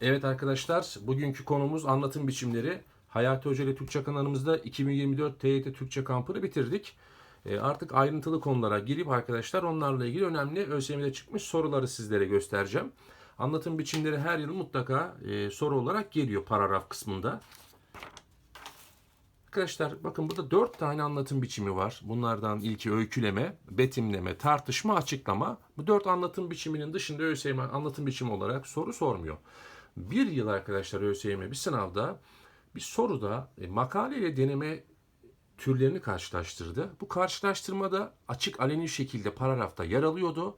Evet arkadaşlar, bugünkü konumuz anlatım biçimleri. Hayati Hoca ile Türkçe kanalımızda 2024 TYT Türkçe kampını bitirdik. E, artık ayrıntılı konulara girip arkadaşlar onlarla ilgili önemli ÖSYM'de çıkmış soruları sizlere göstereceğim. Anlatım biçimleri her yıl mutlaka e, soru olarak geliyor paragraf kısmında. Arkadaşlar bakın burada dört tane anlatım biçimi var. Bunlardan ilki öyküleme, betimleme, tartışma, açıklama. Bu dört anlatım biçiminin dışında ÖSYM anlatım biçimi olarak soru sormuyor. Bir yıl arkadaşlar ÖSYM bir sınavda bir soruda e, makale ile deneme türlerini karşılaştırdı. Bu karşılaştırmada açık aleni şekilde paragrafta yer alıyordu.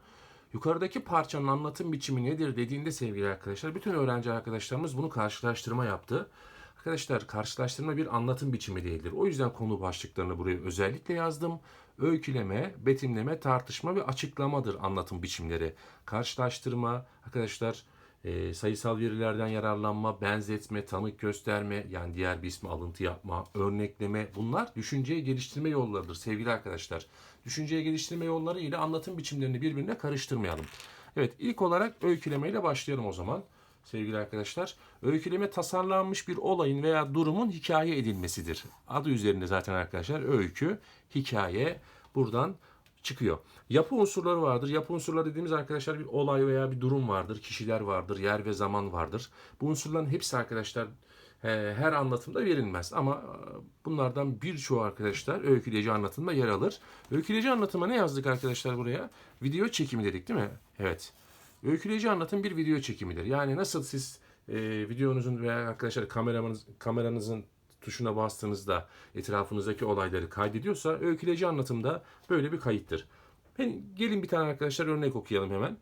Yukarıdaki parçanın anlatım biçimi nedir dediğinde sevgili arkadaşlar bütün öğrenci arkadaşlarımız bunu karşılaştırma yaptı. Arkadaşlar karşılaştırma bir anlatım biçimi değildir. O yüzden konu başlıklarını buraya özellikle yazdım. Öyküleme, betimleme, tartışma ve açıklamadır anlatım biçimleri. Karşılaştırma arkadaşlar e, sayısal verilerden yararlanma, benzetme, tanık gösterme yani diğer bir ismi alıntı yapma, örnekleme bunlar düşünceye geliştirme yollarıdır sevgili arkadaşlar. Düşünceye geliştirme yolları ile anlatım biçimlerini birbirine karıştırmayalım. Evet ilk olarak öyküleme ile başlayalım o zaman sevgili arkadaşlar. Öyküleme tasarlanmış bir olayın veya durumun hikaye edilmesidir. Adı üzerinde zaten arkadaşlar öykü, hikaye buradan çıkıyor. Yapı unsurları vardır. Yapı unsurları dediğimiz arkadaşlar bir olay veya bir durum vardır. Kişiler vardır, yer ve zaman vardır. Bu unsurların hepsi arkadaşlar e, her anlatımda verilmez ama e, bunlardan birçoğu arkadaşlar öyküleyici anlatımda yer alır. Öyküleyici anlatıma ne yazdık arkadaşlar buraya? Video çekimi dedik değil mi? Evet. Öyküleyici anlatım bir video çekimidir. Yani nasıl siz e, videonuzun veya arkadaşlar kameranız, kameranızın tuşuna bastığınızda etrafınızdaki olayları kaydediyorsa öyküleyici anlatımda böyle bir kayıttır. Gelin bir tane arkadaşlar örnek okuyalım hemen.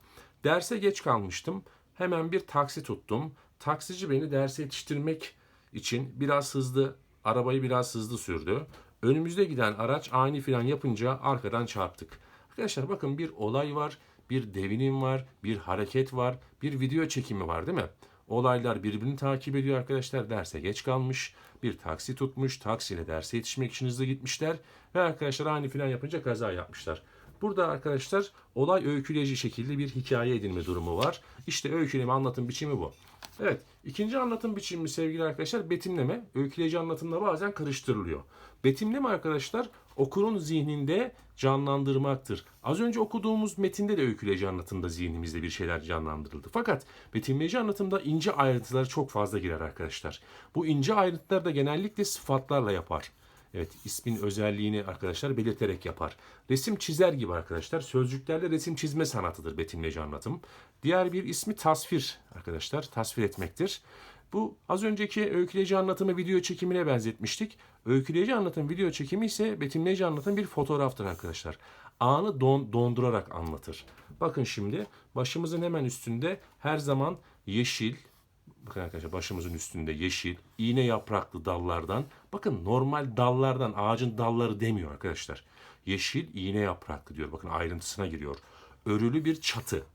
Derse geç kalmıştım. Hemen bir taksi tuttum. Taksici beni derse yetiştirmek için biraz hızlı, arabayı biraz hızlı sürdü. Önümüzde giden araç ani fren yapınca arkadan çarptık. Arkadaşlar bakın bir olay var, bir devinim var, bir hareket var, bir video çekimi var değil mi? Olaylar birbirini takip ediyor arkadaşlar. Derse geç kalmış. Bir taksi tutmuş. Taksiyle derse yetişmek için hızlı gitmişler. Ve arkadaşlar ani fren yapınca kaza yapmışlar. Burada arkadaşlar olay öyküleyici şekilde bir hikaye edinme durumu var. İşte öyküleme anlatım biçimi bu. Evet ikinci anlatım biçimi sevgili arkadaşlar betimleme. Öyküleyici anlatımla bazen karıştırılıyor. Betimleme arkadaşlar okurun zihninde canlandırmaktır. Az önce okuduğumuz metinde de öyküleyici anlatımda zihnimizde bir şeyler canlandırıldı. Fakat betimleyici anlatımda ince ayrıntılar çok fazla girer arkadaşlar. Bu ince ayrıntılar da genellikle sıfatlarla yapar. Evet ismin özelliğini arkadaşlar belirterek yapar. Resim çizer gibi arkadaşlar. Sözcüklerle resim çizme sanatıdır betimleyici anlatım. Diğer bir ismi tasvir arkadaşlar. Tasvir etmektir. Bu az önceki öyküleyici anlatımı video çekimine benzetmiştik. Öyküleyici anlatım video çekimi ise betimleyici anlatım bir fotoğraftır arkadaşlar. Anı don, dondurarak anlatır. Bakın şimdi başımızın hemen üstünde her zaman yeşil, bakın arkadaşlar başımızın üstünde yeşil, iğne yapraklı dallardan, bakın normal dallardan, ağacın dalları demiyor arkadaşlar. Yeşil, iğne yapraklı diyor. Bakın ayrıntısına giriyor. Örülü bir çatı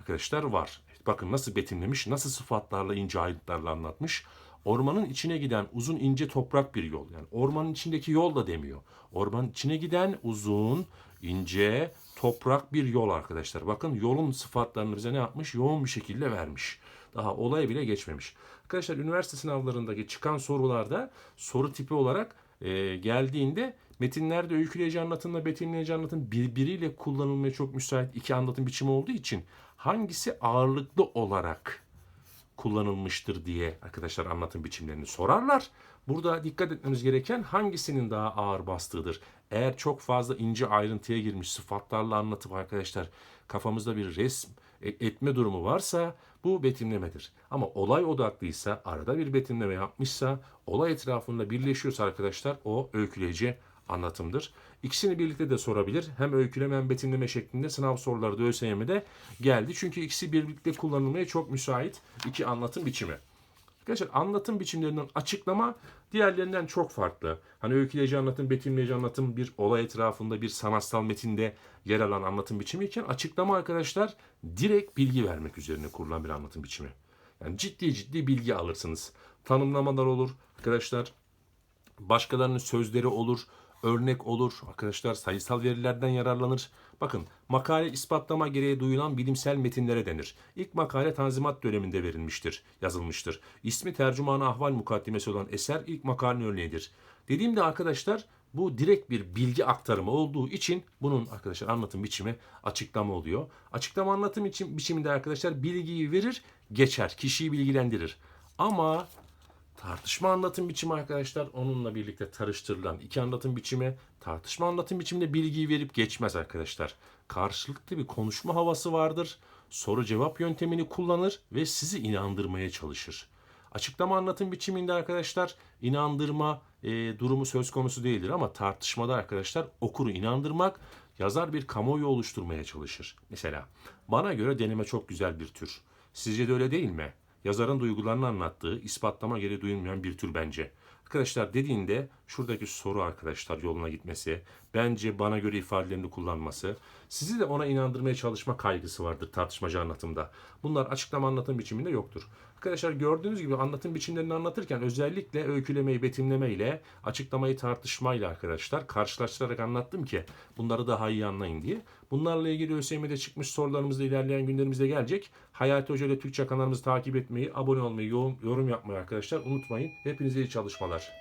arkadaşlar var. Bakın nasıl betimlemiş, nasıl sıfatlarla, ince ayrıntılarla anlatmış. Ormanın içine giden uzun ince toprak bir yol. Yani ormanın içindeki yol da demiyor. Ormanın içine giden uzun, ince, toprak bir yol arkadaşlar. Bakın yolun sıfatlarını bize ne yapmış? Yoğun bir şekilde vermiş. Daha olaya bile geçmemiş. Arkadaşlar üniversite sınavlarındaki çıkan sorularda soru tipi olarak e, geldiğinde metinlerde öyküleyici anlatımla betimleyici anlatım birbiriyle kullanılmaya çok müsait iki anlatım biçimi olduğu için hangisi ağırlıklı olarak kullanılmıştır diye arkadaşlar anlatım biçimlerini sorarlar. Burada dikkat etmemiz gereken hangisinin daha ağır bastığıdır. Eğer çok fazla ince ayrıntıya girmiş sıfatlarla anlatıp arkadaşlar kafamızda bir resm e, etme durumu varsa bu betimlemedir. Ama olay odaklıysa, arada bir betimleme yapmışsa, olay etrafında birleşiyorsa arkadaşlar o öyküleyici anlatımdır. İkisini birlikte de sorabilir. Hem öyküleme hem betimleme şeklinde sınav soruları da ÖSYM'de geldi. Çünkü ikisi birlikte kullanılmaya çok müsait iki anlatım biçimi. Arkadaşlar anlatım biçimlerinden açıklama diğerlerinden çok farklı. Hani öyküleyici anlatım, betimleyici anlatım bir olay etrafında bir sanatsal metinde yer alan anlatım biçimi iken açıklama arkadaşlar direkt bilgi vermek üzerine kurulan bir anlatım biçimi. Yani ciddi ciddi bilgi alırsınız. Tanımlamalar olur arkadaşlar. Başkalarının sözleri olur örnek olur. Arkadaşlar sayısal verilerden yararlanır. Bakın makale ispatlama gereği duyulan bilimsel metinlere denir. İlk makale Tanzimat döneminde verilmiştir, yazılmıştır. İsmi tercümanı ahval mukaddimesi olan eser ilk makalenin örneğidir. Dediğimde arkadaşlar bu direkt bir bilgi aktarımı olduğu için bunun arkadaşlar anlatım biçimi açıklama oluyor. Açıklama anlatım için biçiminde arkadaşlar bilgiyi verir, geçer, kişiyi bilgilendirir. Ama Tartışma anlatım biçimi arkadaşlar onunla birlikte tarıştırılan iki anlatım biçimi. Tartışma anlatım biçiminde bilgiyi verip geçmez arkadaşlar. Karşılıklı bir konuşma havası vardır. Soru cevap yöntemini kullanır ve sizi inandırmaya çalışır. Açıklama anlatım biçiminde arkadaşlar inandırma e, durumu söz konusu değildir ama tartışmada arkadaşlar okuru inandırmak yazar bir kamuoyu oluşturmaya çalışır. Mesela bana göre deneme çok güzel bir tür. Sizce de öyle değil mi? Yazarın duygularını anlattığı, ispatlama gereği duyulmayan bir tür bence. Arkadaşlar dediğinde şuradaki soru arkadaşlar yoluna gitmesi, bence bana göre ifadelerini kullanması, sizi de ona inandırmaya çalışma kaygısı vardır tartışmacı anlatımda. Bunlar açıklama anlatım biçiminde yoktur. Arkadaşlar gördüğünüz gibi anlatım biçimlerini anlatırken özellikle öykülemeyi betimleme ile açıklamayı tartışmayla arkadaşlar karşılaştırarak anlattım ki bunları daha iyi anlayın diye. Bunlarla ilgili ÖSYM'de çıkmış sorularımız da ilerleyen günlerimizde gelecek. Hayati Hoca ile Türkçe kanalımızı takip etmeyi, abone olmayı, yorum yapmayı arkadaşlar unutmayın. Hepinize iyi çalışmalar.